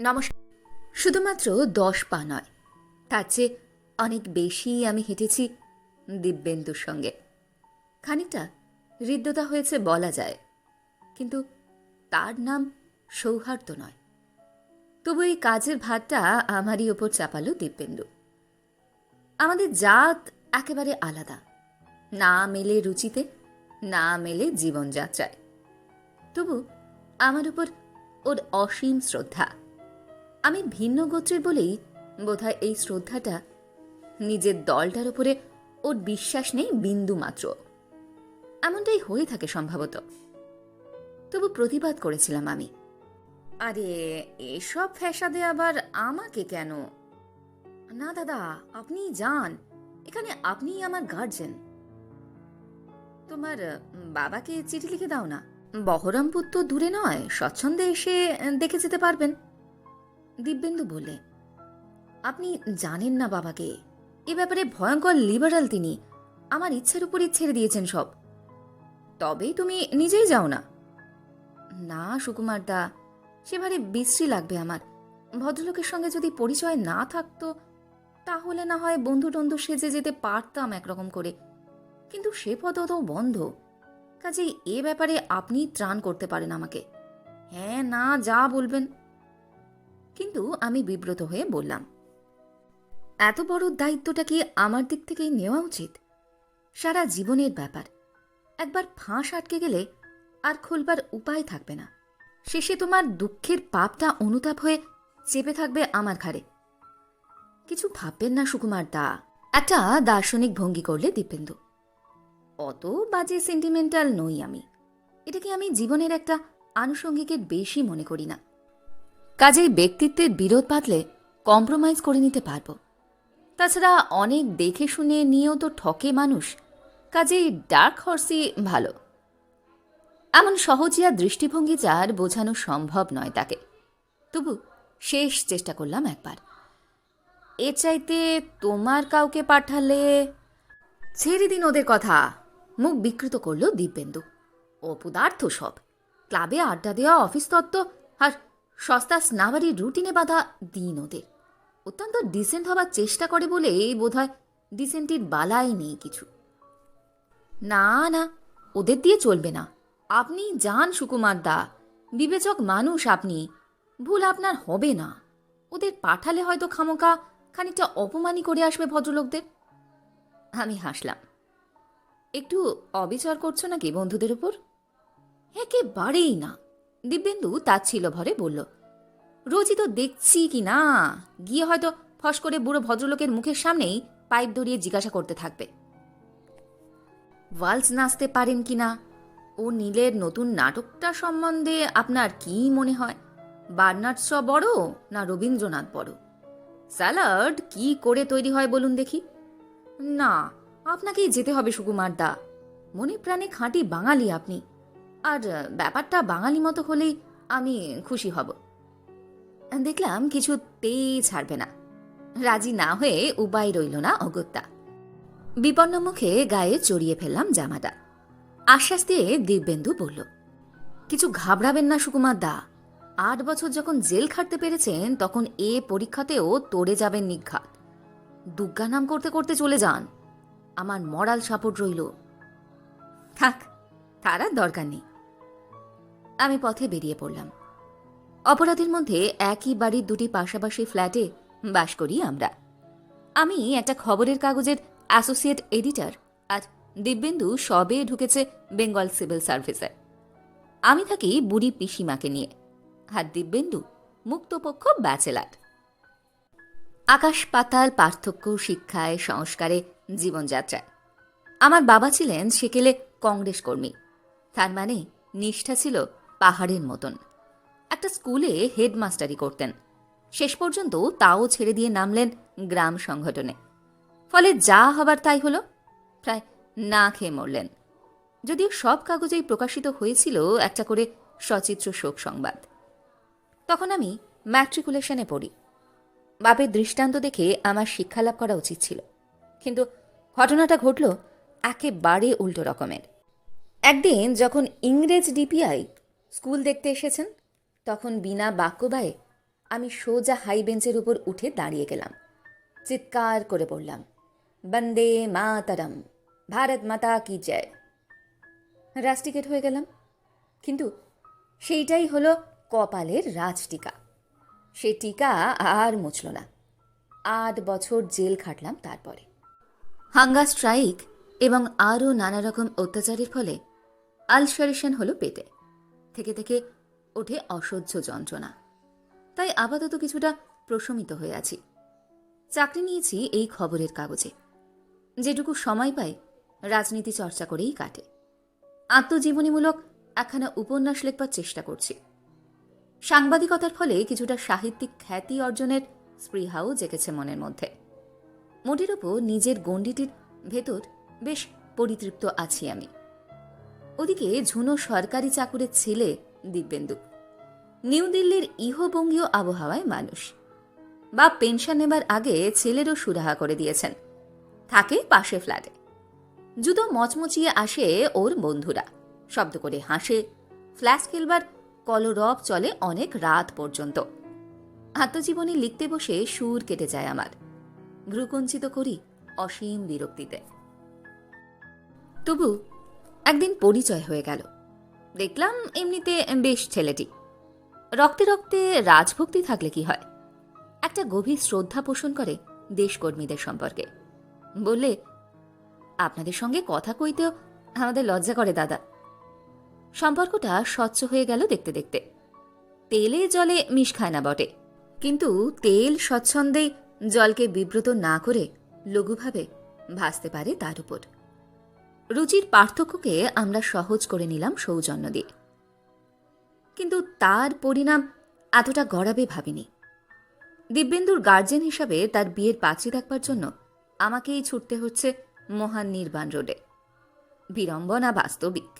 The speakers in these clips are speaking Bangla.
নমস্কার। শুধুমাত্র দশ পা নয়, তার চেয়ে অনেক বেশি আমি হেঁটেছি দিব্যেন্দুর সঙ্গে। খানিকটা হৃদ্যতা হয়েছে বলা যায়, কিন্তু তার নাম সৌহার্দ্য নয়। তবু এই কাজের ভাতটা আমারই ওপর চাপালো দিব্যেন্দু। আমাদের জাত একেবারে আলাদা, না মেলে রুচিতে, না মেলে জীবনযাত্রায়। তবু আমার উপর ওর অসীম শ্রদ্ধা। আমি ভিন্ন গোত্রের বলেই বোধহয় এই শ্রদ্ধাটা নিজের দলটার উপরে ওর বিশ্বাস নেই বিন্দু মাত্র। এমনটাই হয়ে থাকে সম্ভবত। তবু প্রতিবাদ করেছিলাম আমি। আরে, এসব ফ্যাসাদে আবার আমাকে কেন? না দাদা, আপনি যান। এখানে আপনিই আমার গার্জেন তোমার বাবাকে চিঠি লিখে দাও না। বহরমপুর তো দূরে নয়, স্বচ্ছন্দে এসে, দেখে যেতে পারবেন। দিব্যেন্দু বলে, আপনি জানেন না বাবাকে। এ ব্যাপারে ভয়ঙ্কর লিবারাল তিনি। আমার ইচ্ছার উপরই ছেড়ে দিয়েছেন সব। তবেই তুমি নিজেই যাও না। না, সুকুমার দা, সেবারে বিশ্রী লাগবে আমার। ভদ্রলোকের সঙ্গে যদি পরিচয় না থাকতো, তাহলে না হয় বন্ধু টন্ধু সেজে যেতে পারতাম একরকম করে। কিন্তু সে পদও তো বন্ধ। কাজেই এ ব্যাপারে আপনি ত্রাণ করতে পারেন আমাকে। হ্যাঁ না, যা বলবেন। কিন্তু আমি বিব্রত হয়ে বললাম, এত বড় দায়িত্বটা কি আমার দিক থেকেই নেওয়া উচিত? সারা জীবনের ব্যাপার। একবার ফাঁস আটকে গেলে আর খুলবার উপায় থাকবে না। শেষে তোমার দুঃখের পাপটা অনুতাপ হয়ে চেপে থাকবে আমার ঘাড়ে। কিছু ভাববেন না সুকুমার দা। একটা দার্শনিক ভঙ্গি করলে দীপেন্দু। অত বাজে সেন্টিমেন্টাল নই আমি। এটাকে আমি জীবনের একটা আনুষঙ্গিকের বেশি মনে করি না। কাজেই ব্যক্তিত্বের বিরোধ বাঁধলে কম্প্রোমাইজ করে নিতে পারব। তাছাড়া অনেক দেখে শুনে নিয়েও তো ঠকে মানুষ, কাজেই ডার্ক হর্সই ভালো। এমন সহজিয়া দৃষ্টিভঙ্গি যার বোঝানো সম্ভব নয় তাকে। তবু শেষ চেষ্টা করলাম একবার। এ চাইতে তোমার কাউকে পাঠালে ছেড়ে দিন ওদের কথা। মুখ বিকৃত করল দিব্যেন্দু। অপদার্থ সব। ক্লাবে আড্ডা দেওয়া, অফিস তত্ত্ব আর সস্তা স্নাবারির রুটিনে বাঁধা দিন ওদের। অত্যন্ত ডিসেন্ট হবার চেষ্টা করে বলে বোধহয় ডিসেন্টির বালাই নেই কিছু। না না, ওদের দিয়ে চলবে না। আপনি যান সুকুমার দা, বিবেচক মানুষ আপনি, ভুল আপনার হবে না। ওদের পাঠালে হয়তো খামোকা খানিকটা অপমানই করে আসবে ভদ্রলোকদের। আমি হাসলাম। একটু অবিচার করছ নাকি বন্ধুদের উপর? একেবারেই না। দিব্যেন্দু তার ছিল ভরে বলল, রোজই তো দেখছি কি না? গিয়ে হয়তো ফস করে বুড়ো ভদ্রলোকের মুখের সামনেই পাইপ ধরিয়ে জিজ্ঞাসা করতে থাকবে। ওয়ালস নাচতে পারেন কি না? ও নীলের নতুন নাটকটা সম্বন্ধে আপনার কি মনে হয়? বার্নার্ড শ বড় না রবীন্দ্রনাথ বড়? স্যালাড কি করে তৈরি হয় বলুন দেখি? না, আপনাকেই যেতে হবে সুকুমার দা। মনে প্রাণে খাঁটি বাঙালি আপনি। আর ব্যাপারটা বাঙালি মতো হলেই আমি খুশি হব। দেখলাম কিছু কিছুতেই ছাড়বে না। রাজি না হয়ে উপায় রইল না অগত্যা। বিপন্ন মুখে গায়ে চড়িয়ে ফেললাম জামাটা। আশ্বাস দিয়ে দিব্যেন্দু বলল, কিছু ঘাবড়াবেন না সুকুমার দা। আট বছর যখন জেল খাটতে পেরেছেন, তখন এ পরীক্ষাতেও তোড়ে যাবেন নিঘাত দুর্গা নাম করতে করতে চলে যান। আমার মরাল সাপোর্ট রইল। থাক, তার আর দরকার নেই। আমি পথে বেরিয়ে পড়লাম। অপরাধের মধ্যে একই বাড়ির দুটি পাশাপাশি ফ্ল্যাটে বাস করি আমরা। আমি একটা খবরের কাগজের অ্যাসোসিয়েট এডিটর আর দিব্যেন্দু সবে ঢুকেছে বেঙ্গল সিভিল সার্ভিসে। আমি থাকি বুড়ি পিসিমাকে নিয়ে আর দিব্যেন্দু মুক্তপক্ষ ব্যাচেলার। আকাশ পাতাল পার্থক্য শিক্ষায় সংস্কারে জীবনযাত্রায়। আমার বাবা ছিলেন সেকেলে কংগ্রেস কর্মী। তার মানে নিষ্ঠা ছিল পাহাড়ের মতন। একটা স্কুলে হেডমাস্টারি করতেন। শেষ পর্যন্ত তাও ছেড়ে দিয়ে নামলেন গ্রাম সংগঠনে। ফলে যা হবার তাই হলো, প্রায় না খেয়ে মরলেন। যদিও সব কাগজেই প্রকাশিত হয়েছিল একটা করে সচিত্র শোক সংবাদ। তখন আমি ম্যাট্রিকুলেশনে পড়ি। বাপের দৃষ্টান্ত দেখে আমার শিক্ষালাভ করা উচিত ছিল। কিন্তু ঘটনাটা ঘটল একেবারে উল্টো রকমের। একদিন যখন ইংরেজ ডিপিআই স্কুল দেখতে এসেছেন। তখন বিনা বাক্যবায়ে আমি সোজা হাই বেঞ্চের উপর উঠে দাঁড়িয়ে গেলাম। চিৎকার করে পড়লাম বন্দে মাতারম, ভারত মাতা কি জয়? রাজটিকেট হয়ে গেলাম। কিন্তু সেইটাই হলো কপালের রাজটিকা। সে টিকা আর মুছল না। আট বছর জেল খাটলাম তারপরে। হাঙ্গা স্ট্রাইক এবং আরও নানা রকম অত্যাচারের ফলে আলসারেশন হলো পেটে। থেকে থেকে ওঠে অসহ্য যন্ত্রণা। তাই আপাতত কিছুটা প্রশমিত হয়ে আছি। চাকরি নিয়েছি এই খবরের কাগজে। যেটুকু সময় পাই রাজনীতি চর্চা করেই কাটে। আত্মজীবনীমূলক একখানা উপন্যাস লেখবার চেষ্টা করছি। সাংবাদিকতার ফলে কিছুটা সাহিত্যিক খ্যাতি অর্জনের স্পৃহাও জেগেছে মনের মধ্যে। মোটের ওপর নিজের গণ্ডিটির ভেতর বেশ পরিতৃপ্ত আছি আমি। ওদিকে ঝুনো সরকারি চাকুরের ছেলে দিব্যেন্দু। নিউ দিল্লির ইহবঙ্গীয় আবহাওয়ায় মানুষ। বাপ পেনশন নেবার আগে ছেলেরও সুরাহা করে দিয়েছেন। থাকে পাশে ফ্ল্যাটে। জুতো মচমচিয়ে আসে ওর বন্ধুরা। শব্দ করে হাসে। ফ্ল্যাশ খেলবার কলরব চলে অনেক রাত পর্যন্ত। আত্মজীবনী লিখতে বসে সুর কেটে যায় আমার। ভ্রুকঞ্চিত করি অসীম বিরক্তিতে। তবু একদিন পরিচয় হয়ে গেল। দেখলাম এমনিতে বেশ ছেলেটি। রক্তে রক্তে রাজভক্তি থাকলে কি হয়? একটা গভীর শ্রদ্ধা পোষণ করে দেশকর্মীদের সম্পর্কে। বললে, আপনাদের সঙ্গে কথা কইতেও আমাদের লজ্জা করে, দাদা। সম্পর্কটা স্বচ্ছ হয়ে গেল দেখতে দেখতে। তেলে জলে মিশ খায় না বটে। কিন্তু তেল স্বচ্ছন্দে জলকে বিব্রত না করে লঘুভাবে ভাসতে পারে তার উপর। রুচির পার্থক্যকে আমরা সহজ করে নিলাম সৌজন্য দিয়ে কিন্তু তার পরিণাম এতটা গড়াবে ভাবিনি। দিব্যেন্দুর গার্জেন হিসাবে তার বিয়ের পাঁচি দেখবার জন্য আমাকেই ছুটতে হচ্ছে মহান নির্বাণ রোডে। বিড়ম্বনা বাস্তবিক।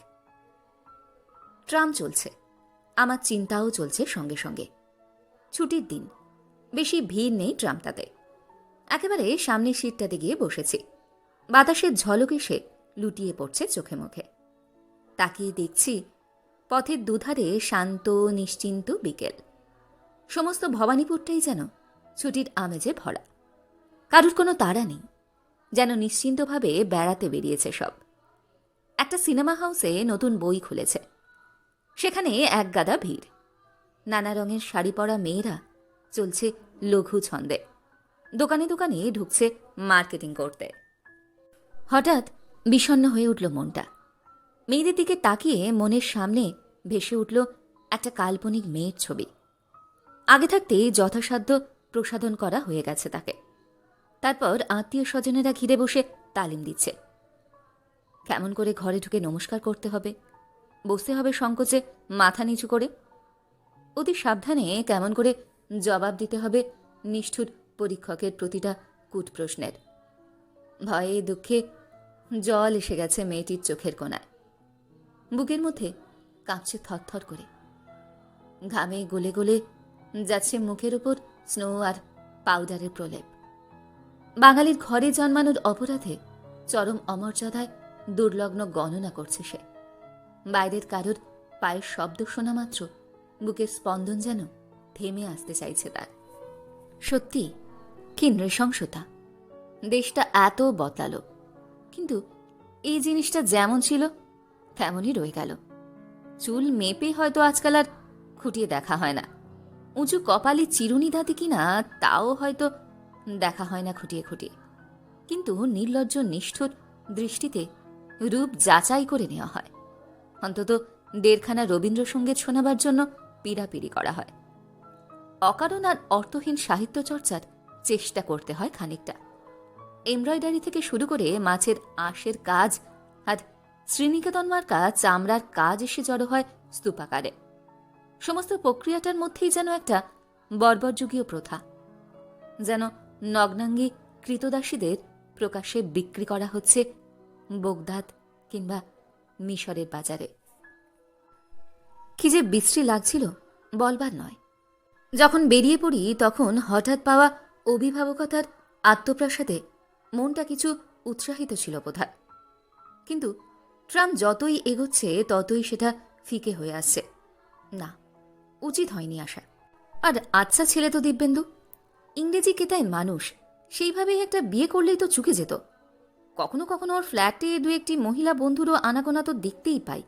ট্রাম চলছে। আমার চিন্তাও চলছে সঙ্গে সঙ্গে। ছুটির দিন। বেশি ভিড় নেই ট্রামটাতে। একেবারে সামনের সিটটাতে গিয়ে বসেছি। বাতাসের ঝলক এসে লুটিয়ে পড়ছে চোখে মুখে। তাকিয়ে দেখছি পথের দুধারে শান্ত, নিশ্চিন্ত বিকেল। সমস্ত ভবানীপুরটাই যেন ছুটির আমেজে ভরা। কারুর কোনো তাড়া নেই, যেন নিশ্চিন্তভাবে বেড়াতে বেরিয়েছে সব। একটা সিনেমা হাউসে নতুন বই খুলেছে। সেখানে এক গাদা ভিড়। নানা রঙের শাড়ি পরা মেয়েরা চলছে লঘু ছন্দে। দোকানে দোকানে ঢুকছে মার্কেটিং করতে। হঠাৎ বিষণ্ণ হয়ে উঠল মনটা। মেয়েদের দিকে তাকিয়ে মনের সামনে ভেসে উঠল একটা কাল্পনিক মেয়ের ছবি। আগে থাকতেই যথাসাধ্য প্রসাধন করা হয়ে গেছে তাকে। তারপর আত্মীয় স্বজনেরা ঘিরে বসে তালিম দিচ্ছে। কেমন করে ঘরে ঢুকে নমস্কার করতে হবে? বসতে হবে সংকোচে, মাথা নিচু করে। অতি সাবধানে কেমন করে জবাব দিতে হবে নিষ্ঠুর পরীক্ষকের প্রতিটা কূট প্রশ্নের ভয়ে দুঃখে জল এসে গেছে মেয়েটির চোখের কোনায়। বুকের মধ্যে কাঁপছে থরথর করে। ঘামে গলে গলে যাচ্ছে মুখের উপর স্নো আর পাউডারের প্রলেপ। বাঙালির ঘরে জন্মানোর অপরাধে চরম অমর্যাদায় দুর্লগ্ন গণনা করছে সে। বাইরের কারোর পায়ের শব্দ শোনা মাত্র বুকের স্পন্দন যেন থেমে আসতে চাইছে তার। সত্যি কি নৃশংসতা? দেশটা এত বদলালো। কিন্তু এই জিনিসটা যেমন ছিল, তেমনই রয়ে গেল। চুল মেপে হয়তো আজকাল আর খুঁটিয়ে দেখা হয় না। উঁচু কপালে চিরুনি দাঁতি কিনা, তাও হয়তো দেখা হয় না খুঁটিয়ে খুঁটিয়ে। কিন্তু নির্লজ্জ নিষ্ঠুর দৃষ্টিতে রূপ যাচাই করে নেওয়া হয়। অন্তত দেড়খানা রবীন্দ্রসঙ্গীত শোনাবার জন্য পীড়াপিড়ি করা হয়। অকারণ আর অর্থহীন সাহিত্য চর্চার চেষ্টা করতে হয় খানিকটা। এমব্রয়ডারি থেকে শুরু করে মাছের আঁশের কাজ আর শ্রীনিকেতন মার্কা চামড়ার কাজ এসে জড়ো হয় স্তূপাকারে। সমস্ত প্রক্রিয়াটার মধ্যেই যেন একটা বর্বরযুগীয় প্রথা, যেন নগ্নাঙ্গী কৃতদাসীদের প্রকাশ্যে বিক্রি করা হচ্ছে বোগদাদ কিংবা মিশরের বাজারে। কি যে বিশ্রী লাগছিল বলবার নয়। যখন বেরিয়ে পড়ি, তখন হঠাৎ পাওয়া অভিভাবকতার আত্মপ্রাসাদে মনটা কিছু উৎসাহিত ছিল বোধহয়। কিন্তু ট্রাম যতই এগোচ্ছে, ততই সেটা ফিকে হয়ে আসছে। না, উচিত হয়নি আসা আর আচ্ছা ছেলে তো দিব্যেন্দু। ইংরেজি কেতায় মানুষ সেইভাবেই একটা বিয়ে করলেই তো চুকে যেত। কখনো কখনো ওর ফ্ল্যাটে দু একটি মহিলা বন্ধুরও আনাগোনা তো দেখতেই পাই।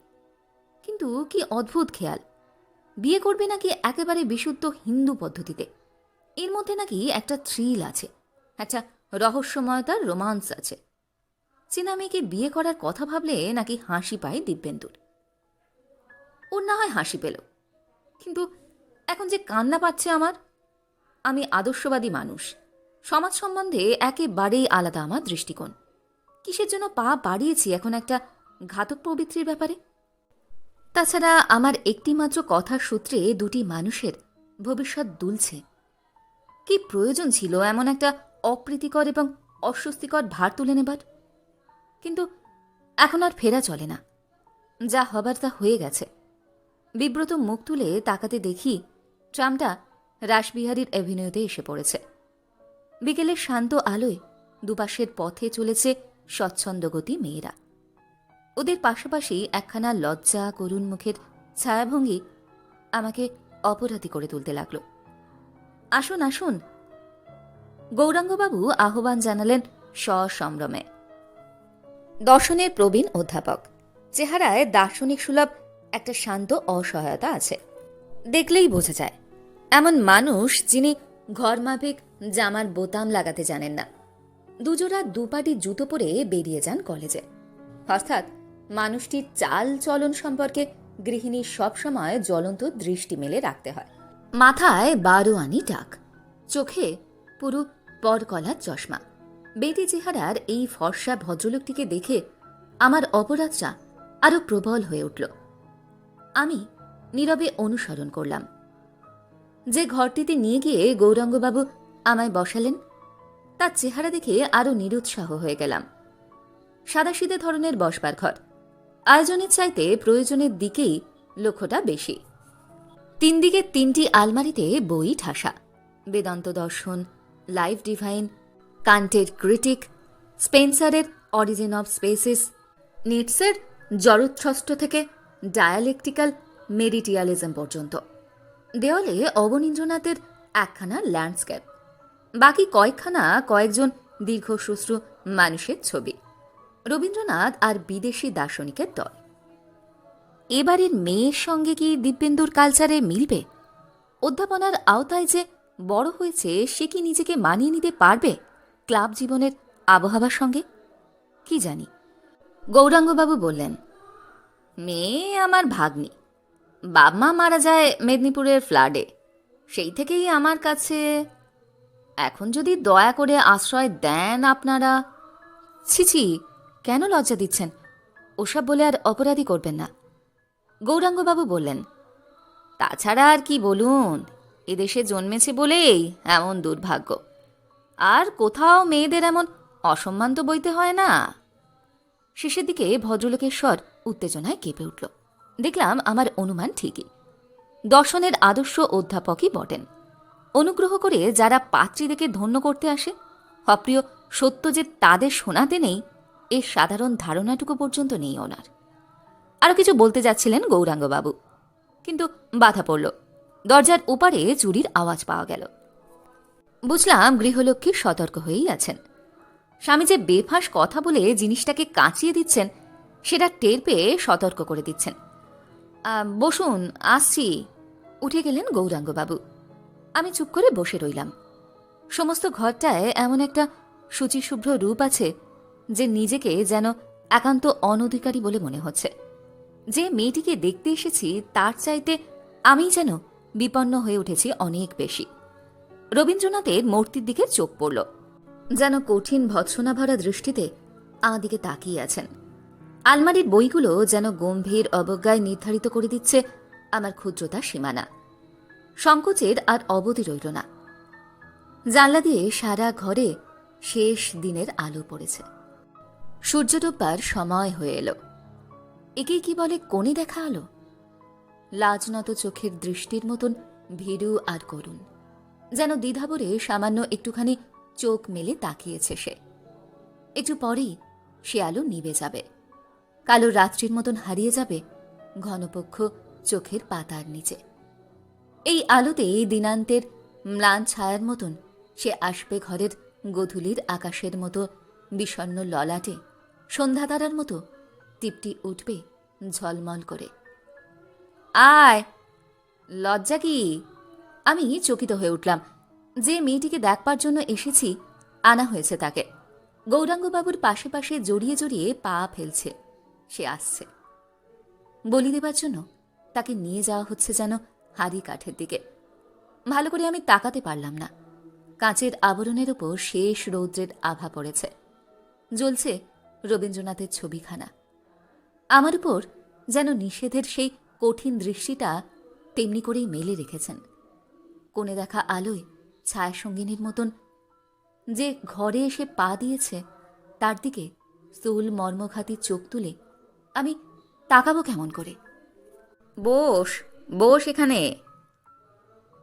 কিন্তু কি অদ্ভুত খেয়াল। বিয়ে করবে নাকি একেবারে বিশুদ্ধ হিন্দু পদ্ধতিতে? এর মধ্যে নাকি একটা থ্রিল আছে। একটা রহস্যময়তার রোমান্স আছে। চেনা মেয়েকে বিয়ে করার কথা ভাবলে নাকি হাসি পায় দিব্যেন্দুর। ওর না হয় হাসি পেল, কিন্তু এখন যে কান্না পাচ্ছে আমার, আমি আদর্শবাদী মানুষ। সমাজ সম্বন্ধে একেবারেই আলাদা আমার দৃষ্টিকোণ। কিসের জন্য পা বাড়িয়েছি এখন একটা ঘাতক প্রবৃত্তির ব্যাপারে? তাছাড়া আমার একটিমাত্র কথার সূত্রে দুটি মানুষের ভবিষ্যৎ দুলছে। কি প্রয়োজন ছিল এমন একটা অপ্রীতিকর এবং অস্বস্তিকর ভার তুলে নেবার। কিন্তু এখন আর ফেরা চলে না। যা হবার তা হয়ে গেছে। বিব্রত মুখ তুলে তাকাতে দেখি ট্রামটা রাসবিহারীর অ্যাভিনিউতে এসে পড়েছে। বিকেলের শান্ত আলোয় দুপাশের পথে চলেছে স্বচ্ছন্দগতি মেয়েরা। ওদের পাশাপাশি একখানা লজ্জা, করুণ মুখের ছায়াভঙ্গি আমাকে অপরাধী করে তুলতে লাগল। আসুন আসুন গৌরাঙ্গবাবু আহ্বান জানালেন সসম্ভ্রমে দর্শনের প্রবীণ অধ্যাপক। চেহারায় দার্শনিক সুলভ, একটা শান্ত অসহায়তা আছে। দেখলেই বোঝা যায়, এমন মানুষ যিনি ঘরমাফিক জামার বোতাম লাগাতে জানেন না। দুজোড়া দুপাটি জুতো পরে বেরিয়ে যান কলেজে। অর্থাৎ মানুষটির চাল চলন সম্পর্কে গৃহিণীর সবসময় জ্বলন্ত দৃষ্টি মেলে রাখতে হয়। মাথায় বারো আনি টাক। চোখে পুরো পরকলার চশমা। বেটি চেহারার এই ফর্সা ভদ্রলোকটিকে দেখে আমার অপরাধটা আরও প্রবল হয়ে উঠল। আমি নীরবে অনুসরণ করলাম। যে ঘরটিতে নিয়ে গিয়ে গৌরাঙ্গবাবু আমায় বসালেন, তার চেহারা দেখে আরও নিরুৎসাহ হয়ে গেলাম। সাদাসিদে ধরনের বসবার ঘর। আয়োজনের চাইতে প্রয়োজনের দিকেই লক্ষ্যটা বেশি। তিন দিকে তিনটি আলমারিতে বই, ঠাসা। বেদান্ত দর্শন লাইফ ডিভাইন কান্টের ক্রিটিক স্পেন্সারের অরিজিন অফ স্পেসিস নিটসের জরোচ্ছ্রষ্ট থেকে ডায়ালেকটিক্যাল মেরিটিয়ালিজম পর্যন্ত। দেওয়ালে অবনীন্দ্রনাথের একখানা ল্যান্ডস্কেপ বাকি কয়েকখানা কয়েকজন দীর্ঘশ্রুশ্রু মানুষের ছবি। রবীন্দ্রনাথ আর বিদেশি দার্শনিকের দল। এবারের মেয়ের সঙ্গে কি দিব্যেন্দুর কালচারে মিলবে? অধ্যাপনার আওতায় যে বড় হয়েছে, সে কি নিজেকে মানিয়ে নিতে পারবে ক্লাব জীবনের আবহাওয়ার সঙ্গে? কি জানি। গৌরাঙ্গবাবু বললেন, মেয়ে আমার ভাগ্নি। বাবা মারা যায় মেদিনীপুরের ফ্লাডে সেই থেকেই আমার কাছে এখন যদি দয়া করে আশ্রয় দেন আপনারা ছিছি কেন লজ্জা দিচ্ছেন? ওসব বলে আর অপরাধী করবেন না। গৌরাঙ্গবাবু বললেন, তাছাড়া আর কি বলুন? এদেশে জন্মেছে বলেই এমন দুর্ভাগ্য। আর কোথাও মেয়েদের এমন অসম্মান তো বইতে হয় না। শেষের দিকে ভদ্রলোকের স্বর উত্তেজনায় কেঁপে উঠল। দেখলাম আমার অনুমান ঠিকই। দর্শনের আদর্শ অধ্যাপকই বটেন। অনুগ্রহ করে যারা পাত্রী দেখে ধন্য করতে আসে, অপ্রিয় সত্য যে তাদের শোনাতে নেই এর সাধারণ ধারণাটুকু পর্যন্ত নেই ওনার। আরও কিছু বলতে যাচ্ছিলেন গৌরাঙ্গবাবু। কিন্তু বাধা পড়ল। দরজার ওপারে চুরির আওয়াজ পাওয়া গেল। বুঝলাম গৃহলক্ষ্মী সতর্ক হয়েই আছেন। স্বামী যে বেফাঁস কথা বলে জিনিসটাকে কাঁচিয়ে দিচ্ছেন, সেটা টের পেয়ে সতর্ক করে দিচ্ছেন। বসুন, আসছি। উঠে গেলেন গৌরাঙ্গবাবু। আমি চুপ করে বসে রইলাম। সমস্ত ঘরটায় এমন একটা শুচিশুভ্র রূপ আছে, যে নিজেকে যেন একান্ত অনধিকারী বলে মনে হচ্ছে। যে মেয়েটিকে দেখতে এসেছি, তার চাইতে আমি যেন বিপন্ন হয়ে উঠেছি অনেক বেশি। রবীন্দ্রনাথের মূর্তির দিকে চোখ পড়ল। যেন কঠিন ভৎসনা ভরা দৃষ্টিতে আমার দিকে তাকিয়ে আছেন। আলমারির বইগুলো যেন গম্ভীর অবজ্ঞায় নির্ধারিত করে দিচ্ছে আমার ক্ষুদ্রতা সীমানা। সংকোচের আর অবধি রইল না। জানলা দিয়ে সারা ঘরে শেষ দিনের আলো পড়েছে। সূর্য ডোববার সময় হয়ে এলো। একেই কি বলে কোণে দেখা আলো? লাজনত চোখের দৃষ্টির মতন ভীরু আর করুণ। যেন দ্বিধাবরে সামান্য একটুখানি চোখ মেলে তাকিয়েছে সে। একটু পরেই সে আলো নিভে যাবে। কালো রাত্রির মতন হারিয়ে যাবে ঘনপক্ষ চোখের পাতার নিচে। এই আলোতে দিনান্তের ম্লান ছায়ার মতন সে আসবে ঘরের গধূলির আকাশের মতো বিষণ্ন ললাটে। সন্ধ্যাতারার মতো টিপটি উঠবে ঝলমল করে। আয়। লজ্জা কি? আমি চকিত হয়ে উঠলাম। যে মেয়েটিকে দেখবার জন্য এসেছি, আনা হয়েছে তাকে। গৌরাঙ্গবাবুর পাশে পাশে জড়িয়ে জড়িয়ে পা ফেলছে। সে আসছে। বলি দেবার জন্য তাকে নিয়ে যাওয়া হচ্ছে যেন হাড়ি কাঠের দিকে। ভালো করে আমি তাকাতে পারলাম না। কাঁচের আবরণের ওপর শেষ রৌদ্রের আভা পড়েছে। জ্বলছে রবীন্দ্রনাথের ছবিখানা। আমার উপর যেন নিষেধের সেই কঠিন দৃষ্টিটা তেমনি করেই মেলে রেখেছেন। কোণে দেখা আলোয় ছায়া সঙ্গিনীর মতন যে ঘরে এসে পা দিয়েছে তার দিকে স্থূল মর্মঘাতী চোখ তুলে আমি তাকাবো কেমন করে? বস বস এখানে।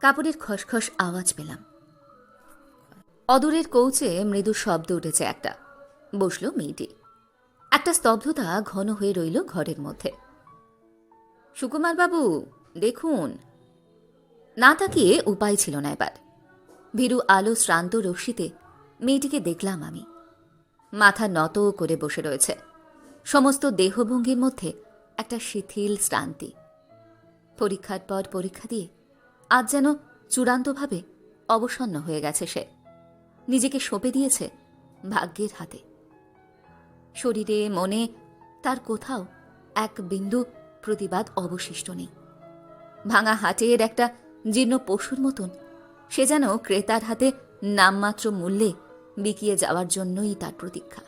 কাপড়ের খসখস আওয়াজ পেলাম। অদূরের কৌচে মৃদু শব্দ উঠেছে একটা। বসল মেয়েটি। একটা স্তব্ধতা ঘন হয়ে রইল ঘরের মধ্যে। সুকুমার বাবু দেখুন। না তাকিয়ে উপায় ছিল না এবার। ভীরু আলো শ্রান্ত রশ্মিতে মেয়েটিকে দেখলাম আমি। মাথা নত করে বসে রয়েছে। সমস্ত দেহভঙ্গির মধ্যে একটা শিথিল শ্রান্তি। পরীক্ষার পর পরীক্ষা দিয়ে আজ যেন চূড়ান্তভাবে অবসন্ন হয়ে গেছে সে। নিজেকে সঁপে দিয়েছে ভাগ্যের হাতে। শরীরে, মনে, তার কোথাও এক বিন্দু প্রতিবাদ অবশিষ্ট নেই। ভাঙা হাটের একটা জীর্ণ পশুর মতন, সে যেন ক্রেতার হাতে নামমাত্র মূল্যে বিকিয়ে যাওয়ার জন্যই তার প্রতীক্ষা।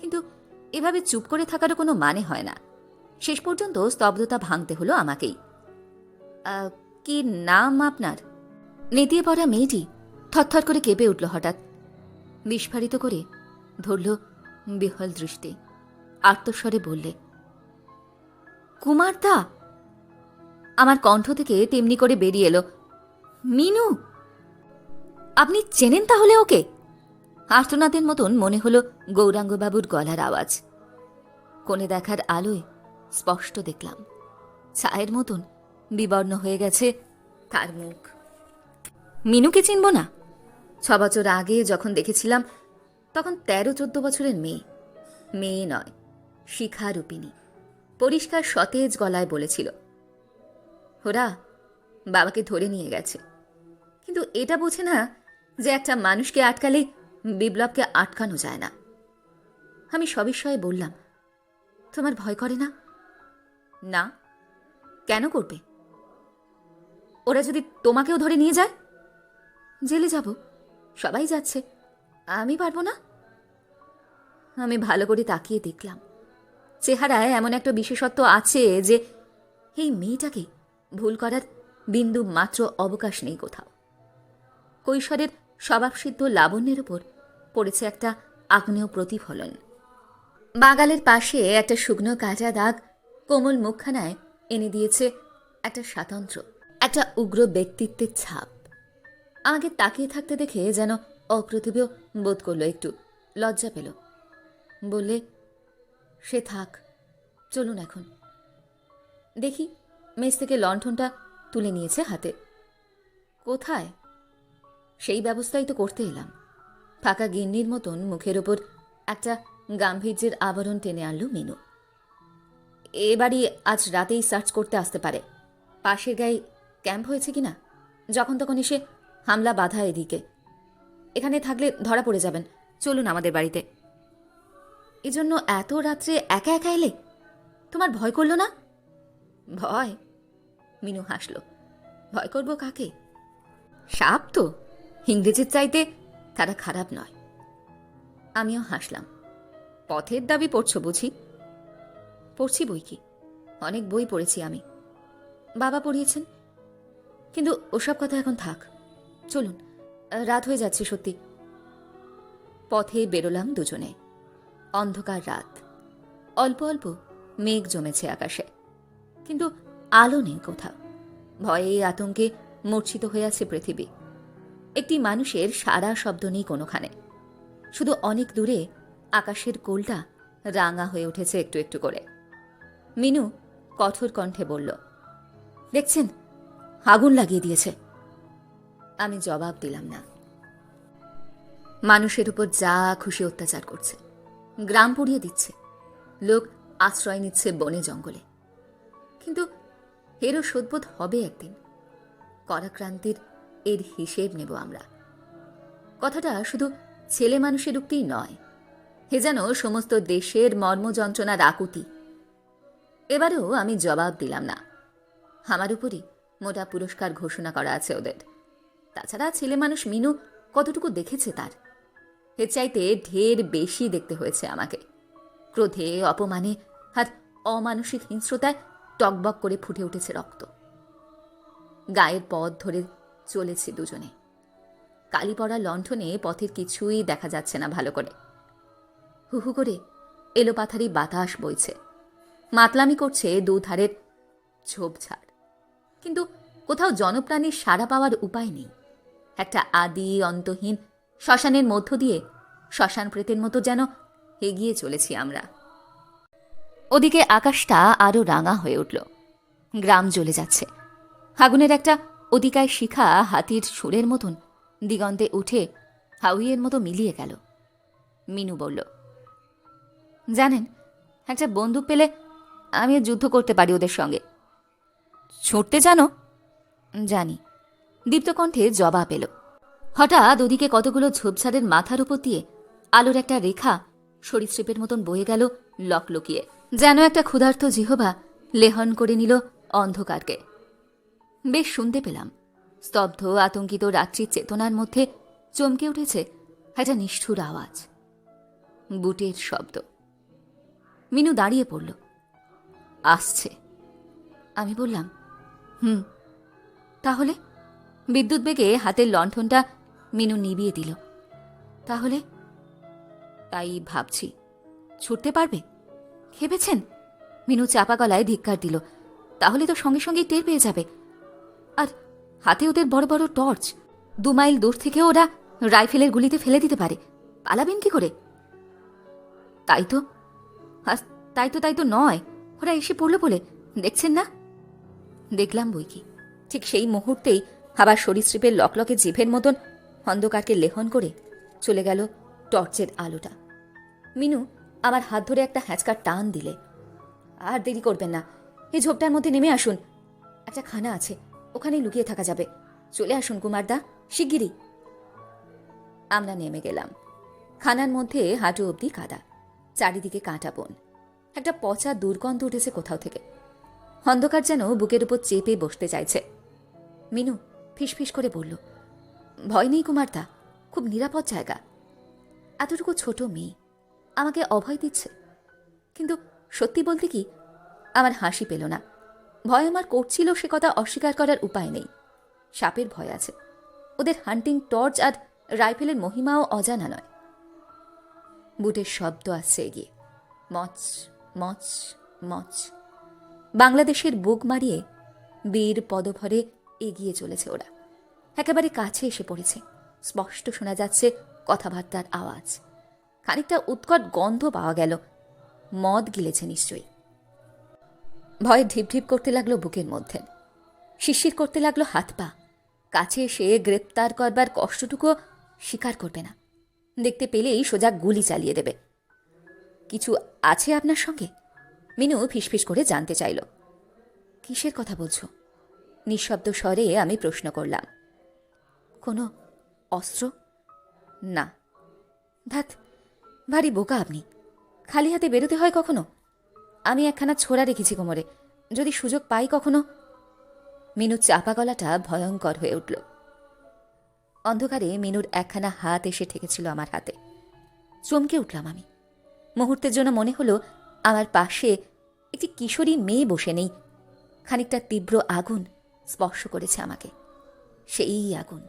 কিন্তু এভাবে চুপ করে থাকারও কোনো মানে হয় না। শেষ পর্যন্ত স্তব্ধতা ভাঙতে হলো আমাকেই। কি নাম আপনার? নেতিয়ে পড়া মেয়েটি থরথর করে কেঁপে উঠল হঠাৎ। বিস্ফারিত করে ধরল বিহল দৃষ্টি। আর্তস্বরে বললে কুমার দা? আমার কণ্ঠ থেকে তেমনি করে বেরিয়ে এলো। মিনু! আপনি চেনেন তাহলে ওকে? আর্তনাদের মতন মনে হলো গৌরাঙ্গবাবুর গলার আওয়াজ। কোণে দেখার আলোয় স্পষ্ট দেখলাম। ছায়ের মতন বিবর্ণ হয়ে গেছে তার মুখ। মিনুকে চিনব না? ছ বছর আগে যখন দেখেছিলাম, তখন তেরো চোদ্দ বছরের মেয়ে। মেয়ে নয় শিখা শিখারূপিণী। পরিষ্কার সতেজ গলায় বলেছিল, ওরা বাবাকে ধরে নিয়ে গেছে। কিন্তু এটা বোঝে না যে একটা মানুষকে আটকালে বিপ্লবকে আটকানো যায় না। আমি সবিস্ময়ে বললাম, তোমার ভয় করে না? না। কেন করবে? ওরা যদি তোমাকেও ধরে নিয়ে যায়, জেলে যাব। সবাই যাচ্ছে। আমি পারব না? আমি ভালো করে তাকিয়ে দেখলাম। চেহারায় এমন একটা বিশেষত্ব আছে যে এই মেয়েটাকে ভুল করার বিন্দু মাত্র অবকাশ নেই কোথাও। কৈশোরের স্বভাবসিদ্ধ লাবণ্যের উপর পড়েছে একটা আগ্নেয় প্রতিফলন। বাগালের পাশে একটা শুকনো কাঁচা দাগ কোমল মুখখানায় এনে দিয়েছে একটা স্বাতন্ত্র্য একটা উগ্র ব্যক্তিত্বের ছাপ। আমাকে তাকিয়ে থাকতে দেখে যেন অপ্রতিভ বোধ করল একটু, লজ্জা পেল। বললে সে থাক। চলুন এখন। দেখি মেস থেকে লণ্ঠনটা তুলে নিয়েছে হাতে। কোথায়? সেই ব্যবস্থাই তো করতে এলাম। ফাঁকা গিন্নির মতন মুখের ওপর একটা গাম্ভীর্যের আবরণ টেনে আনলো মিনু। এ বাড়ি আজ রাতেই সার্চ করতে আসতে পারে। পাশের গায়ে ক্যাম্প হয়েছে কিনা? যখন তখন এসে হামলা বাধা এদিকে। এখানে থাকলে ধরা পড়ে যাবেন। চলুন আমাদের বাড়িতে। এজন্য এত রাত্রে একা একা এলে? তোমার ভয় করল না? ভয়? মিনু হাসল। ভয় করব কাকে? সাপ তো। ইংরেজির চাইতে তারা খারাপ নয়। আমিও হাসলাম। পথের দাবি পড়ছো বুঝি? পড়ছি বই কি? অনেক বই পড়েছি আমি। বাবা পড়িয়েছেন। কিন্তু ওসব কথা এখন থাক। চলুন, রাত হয়ে যাচ্ছে সত্যি। পথে বেরোলাম দুজনে। অন্ধকার রাত। অল্প অল্প মেঘ জমেছে আকাশে। কিন্তু আলো নেই কোথাও। ভয়ে আতঙ্কে মূর্ছিত হয়ে আছে পৃথিবী। একটি মানুষের সারা শব্দ নেই কোনোখানে। শুধু অনেক দূরে আকাশের কোলটা রাঙা হয়ে উঠেছে একটু একটু করে। মিনু কঠোর কণ্ঠে বলল, দেখছেন? আগুন লাগিয়ে দিয়েছে। আমি জবাব দিলাম না। মানুষের উপর যা খুশি অত্যাচার করছে। গ্রাম পুড়িয়ে দিচ্ছে। লোক আশ্রয় নিচ্ছে বনে জঙ্গলে। কিন্তু এরও শোধবোধ হবে একদিন। করাক্রান্তির এর হিসেব নেব আমরা। কথাটা শুধু ছেলে মানুষের উক্তি নয়। হে যেন সমস্ত দেশের মর্মযন্ত্রণার আকুতি। এবারেও আমি জবাব দিলাম না। আমার উপরই মোটা পুরস্কার ঘোষণা করা আছে ওদের। তাছাড়া ছেলে মানুষ মিনু কতটুকু দেখেছে তার? এর চাইতে ঢের বেশি দেখতে হয়েছে আমাকে। ক্রোধে, অপমানে আর অমানসিক হিংস্রতায় টকবক করে ফুটে উঠেছে রক্ত। গায়ের পথ ধরে চলেছে দুজনে। কালি পড়া লণ্ঠনে পথের কিছুই দেখা যাচ্ছে না ভালো করে। হুহু করে এলোপাথারি বাতাস বইছে। মাতলামি করছে দুধারের ঝোপঝাড়। কিন্তু কোথাও জনপ্রাণীর সাড়া পাওয়ার উপায় নেই। একটা আদি, অন্তহীন শ্মশানের মধ্য দিয়ে শ্মশান প্রেতের মতো যেন এগিয়ে চলেছি আমরা। ওদিকে আকাশটা আরও রাঙা হয়ে উঠল। গ্রাম জ্বলে যাচ্ছে। আগুনের একটা অধিকায় শিখা হাতির সুরের মতন দিগন্তে উঠে হাউইয়ের মতো মিলিয়ে গেল। মিনু বলল, জানেন, একটা বন্দুক পেলে আমি যুদ্ধ করতে পারি ওদের সঙ্গে। ছুটতে জানো? জানি। দীপ্তকণ্ঠে জবাব এলো। হঠাৎ ওদিকে কতগুলো ঝোপঝাড়ের মাথার উপর দিয়ে আলোর একটা রেখা সরীসৃপের মতন বয়ে গেল লক লকলকিয়ে। যেন একটা ক্ষুধার্ত জিহবা লেহন করে নিল অন্ধকারকে। বেশ শুনতে পেলাম। স্তব্ধ, আতঙ্কিত রাত্রির চেতনার মধ্যে চমকে উঠেছে একটা নিষ্ঠুর আওয়াজ। বুটের শব্দ। মিনু দাঁড়িয়ে পড়ল। আসছে। আমি বললাম, হুম, তাহলে? বিদ্যুৎ বেগে হাতের লণ্ঠনটা মিনু নিবিয়ে দিল। তাহলে? তাই ভাবছি। ছুটতে পারবে? ভেবেছেন মিনু চাপা গলায় ধিক্কার দিল। তাহলে তো সঙ্গে সঙ্গে টের পেয়ে যাবে। আর হাতে ওদের বড় বড় টর্চ। দু মাইল দূর থেকে ওরা রাইফেলের গুলিতে ফেলে দিতে পারে। পালাবেন কি করে? তাই তো। তাই তো তাই তো নয়। ওরা এসে পড়ল বলে। দেখছেন না? দেখলাম বই কি। ঠিক সেই মুহূর্তেই আবার সরীসৃপের লকলকে জিভের মতন অন্ধকারকে লেহন করে চলে গেল টর্চের আলোটা। মিনু আমার হাত ধরে একটা হ্যাঁচকার টান দিলে। আর দেরি করবেন না, এই ঝোপটার মধ্যে নেমে আসুন। একটা খানা আছে, ওখানেই লুকিয়ে থাকা যাবে। চলে আসুন কুমারদা, শিগগিরই। আমরা নেমে গেলাম। খানার মধ্যে হাঁটু অবধি কাদা, চারিদিকে কাঁটা বন। একটা পচা দুর্গন্ধ উঠেছে কোথাও থেকে। অন্ধকার যেন বুকের উপর চেপে বসতে চাইছে। মিনু ফিসফিস করে বলল ভয় নেই কুমারদা, খুব নিরাপদ জায়গা। এতটুকু ছোট মেয়ে আমাকে অভয় দিচ্ছে, কিন্তু সত্যি বলতে কি আমার হাসি পেল না। ভয় আমার করছিল সে কথা অস্বীকার করার উপায় নেই। সাপের ভয় আছে। ওদের হান্টিং টর্চ আর রাইফেলের মহিমাও অজানা নয়। বুটের শব্দ আসছে এগিয়ে। মচ মচ মচ। বাংলাদেশের বুক মারিয়ে বীর পদভরে এগিয়ে চলেছে ওরা। একেবারে কাছে এসে পড়েছে। স্পষ্ট শোনা যাচ্ছে কথাবার্তার আওয়াজ। খানিকটা উৎকট গন্ধ পাওয়া গেল। মদ গিলেছে নিশ্চয়ই। ভয়ে ঢিপ ঢিপ করতে লাগল বুকের মধ্যে। শিশির করতে লাগল হাত পা। কাছে এসে গ্রেপ্তার করবার কষ্টটুকু স্বীকার করবে না। দেখতে পেলেই সোজা গুলি চালিয়ে দেবে। কিছু আছে আপনার সঙ্গে? মিনু ফিসফিস করে জানতে চাইল। কিসের কথা বলছো? নিঃশব্দ স্বরে আমি প্রশ্ন করলাম। কোনো অস্ত্র? না। ধাত ভারী বোকা আপনি। খালি হাতে বেরোতে হয় কখনো? আমি একখানা ছোড়া রেখেছি কোমরে। যদি সুযোগ পাই কখনো? মিনুর চাপা গলাটা ভয়ঙ্কর হয়ে উঠল। অন্ধকারে মিনুর একখানা হাত এসে ঠেকেছিল আমার হাতে। চমকে উঠলাম আমি। মুহূর্তের জন্য মনে হলো আমার পাশে একটি কিশোরী মেয়ে বসে নেই। খানিকটা তীব্র আগুন স্পর্শ করেছে আমাকে। সেই আগুন।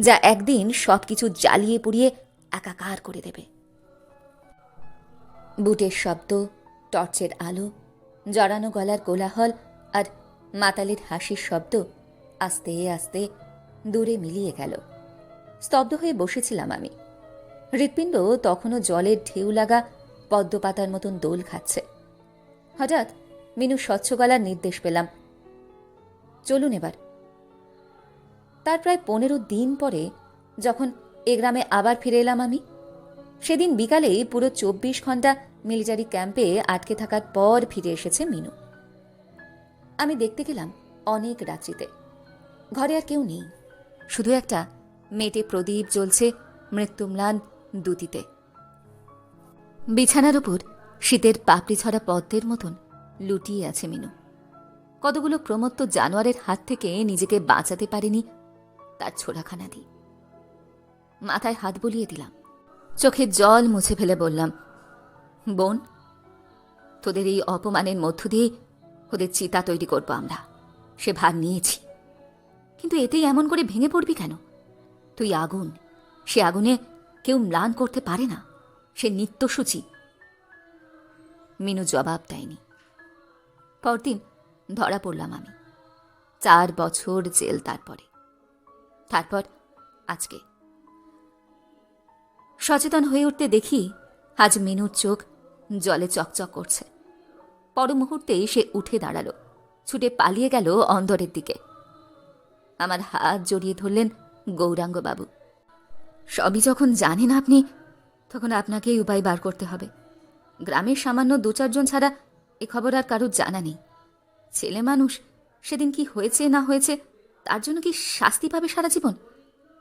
যা একদিন সব কিছু জ্বালিয়ে পুড়িয়ে একাকার করে দেবে। বুটের শব্দ, টর্চের আলো, জড়ানো গলার কোলাহল আর মাতালের হাসির শব্দ আস্তে আস্তে দূরে মিলিয়ে গেল। স্তব্ধ হয়ে বসেছিলাম আমি। হৃৎপিণ্ড তখনও জলের ঢেউ লাগা পদ্মপাতার মতন দোল খাচ্ছে। হঠাৎ মিনু স্বচ্ছ গলার নির্দেশ পেলাম। চলুন এবার। তার প্রায় পনেরো দিন পরে যখন এ গ্রামে আবার ফিরে এলাম আমি, সেদিন বিকালেই পুরো চব্বিশ ঘণ্টা মিলিটারি ক্যাম্পে আটকে থাকার পর ফিরে এসেছে মিনু। আমি দেখতে গেলাম অনেক রাত্রিতে। ঘরে আর কেউ নেই। শুধু একটা মেটে প্রদীপ জ্বলছে মৃত্যুম্লান দুতিতে। বিছানার উপর শীতের পাপড়ি ছড়া পদ্মের মতন লুটিয়ে আছে মিনু। কতগুলো প্রমত্ত জানোয়ারের হাত থেকে নিজেকে বাঁচাতে পারেনি তার ছোড়াখানা দিয়ে মাথায় হাত বলিয়ে দিলাম। চোখে জল মুছে ফেলে বললাম, বোন, তোদের এই অপমানের মধ্য দিয়ে ওদের চিতা তৈরি করব আমরা। সে ভার নিয়েছি। কিন্তু এতেই এমন করে ভেঙে পড়বি কেন? তুই আগুন, সে আগুনে কেউ ম্লান করতে পারে না। সে নিত্যসূচি। মিনু জবাব দেয়নি। পরদিন ধরা পড়লাম আমি। চার বছর জেল তারপরে। তারপর আজকে। সচেতন হয়ে উঠতে দেখি আজ মিনুর চোখ জলে চকচক করছে। পর মুহূর্তেই সে উঠে দাঁড়াল, ছুটে পালিয়ে গেল অন্দরের দিকে। আমার হাত জড়িয়ে ধরলেন গৌরাঙ্গবাবু। সবই যখন জানেন আপনি, তখন আপনাকেই উপায় বার করতে হবে। গ্রামের সামান্য দু চারজন ছাড়া এ খবর আর কারোর জানা নেই। ছেলে মানুষ, সেদিন কি হয়েছে না হয়েছে তার জন্য কি শাস্তি পাবে সারা জীবন?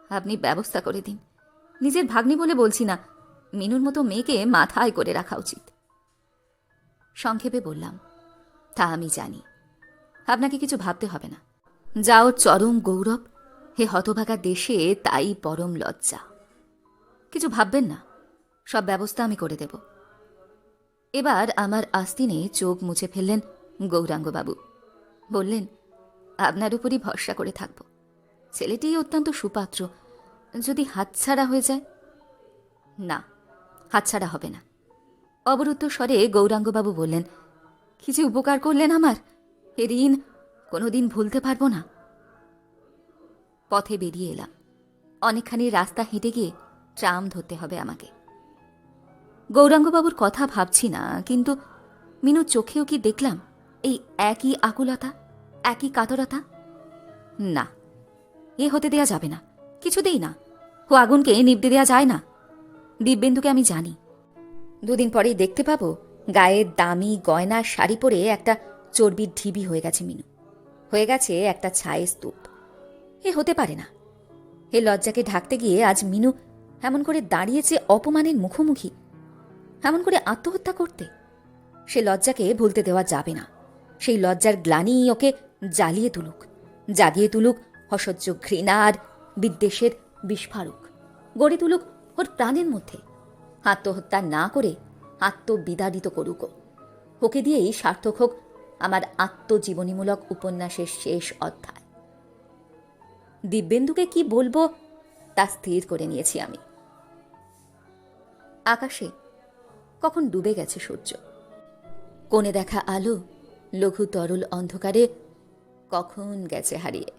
আপনি ব্যবস্থা করে দিন। নিজের ভাগ্নি বলে বলছি না, মিনুর মতো মেয়েকে মাথায় করে রাখা উচিত। সংক্ষেপে বললাম, তা আমি জানি। আপনাকে কিছু ভাবতে হবে না। যা ওর চরম গৌরব, হে হতভাগা দেশে তাই পরম লজ্জা। কিছু ভাববেন না, সব ব্যবস্থা আমি করে দেব। এবার আমার আস্তিনে চোখ মুছে ফেললেন গৌরাঙ্গবাবু। বললেন আপনার উপরই ভরসা করে থাকব। ছেলেটি অত্যন্ত সুপাত্র। যদি হাতছাড়া হয়ে যায়? না, হাতছাড়া হবে না। অবরুদ্ধ স্বরে গৌরাঙ্গবাবু বললেন কিছু উপকার করলেন আমার! এ ঋণ কোনোদিন ভুলতে পারব না। পথে বেরিয়ে এলাম। অনেকখানি রাস্তা হেঁটে গিয়ে ট্রাম ধরতে হবে আমাকে। গৌরাঙ্গবাবুর কথা ভাবছি না, কিন্তু মিনুর চোখেও কি দেখলাম এই একই আকুলতা? একই কাতরতা? না, এ হতে দেয়া যাবে না কিছুতেই না। ও আগুনকে নিবতে দেয়া যায় না। দিব্যেন্দুকে আমি জানি। দুদিন পরেই দেখতে পাবো গায়ে দামি গয়নার শাড়ি পরে একটা চর্বির ঢিবি হয়ে গেছে মিনু। হয়ে গেছে একটা ছায়ের স্তূপ। এ হতে পারে না। এ লজ্জাকে ঢাকতে গিয়ে আজ মিনু এমন করে দাঁড়িয়েছে অপমানের মুখোমুখি। এমন করে আত্মহত্যা করতে। সে লজ্জাকে ভুলতে দেওয়া যাবে না। সেই লজ্জার গ্লানি ওকে জ্বালিয়ে তুলুক। জাগিয়ে তুলুক অসহ্য ঘৃণা আর বিদ্বেষের বিস্ফারক। গড়ে তুলুক ওর প্রাণের মধ্যে। আত্মহত্যা না করে আত্মবিদারিত করুক ওকে দিয়েই সার্থক হোক আমার আত্মজীবনীমূলক উপন্যাসের শেষ অধ্যায়। দিব্যেন্দুকে কি বলব তা স্থির করে নিয়েছি আমি। আকাশে কখন ডুবে গেছে সূর্য। কোণে দেখা আলো, লঘু তরল অন্ধকারে কখন গেছে হারিয়ে?